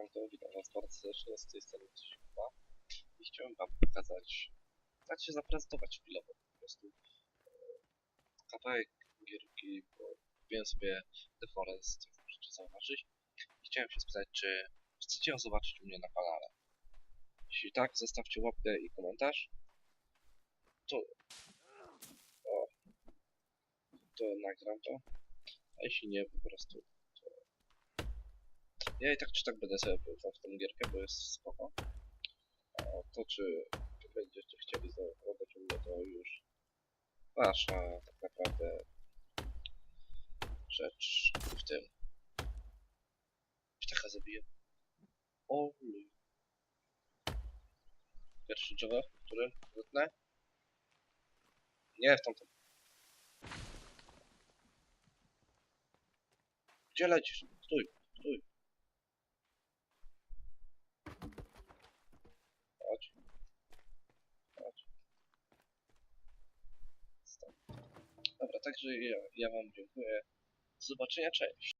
Siemanko, witam was bardzo serdecznie, z tej strony Ciupa i chciałem wam pokazać, tak się zaprezentować chwilowo po prostu e, kawałek gierki, bo kupiłem sobie The Forest, jak możecie zauważyć i chciałem się spytać, czy chcecie ją zobaczyć u mnie na kanale. Jeśli tak, zostawcie łapkę i komentarz. To... O, to nagram to, a jeśli nie, po prostu ja i tak czy tak będę sobie wrzucał w tą gierkę, bo jest spoko. A to czy będziecie chcieli zobaczyć mnie, to już wasza tak naprawdę rzecz w tym. Ptaka zabiję. O. Pierwszy drzewo, który wytnę? Nie, w tamtym. Gdzie lecisz? Stój, stój. Także ja, ja wam dziękuję. Do zobaczenia, cześć.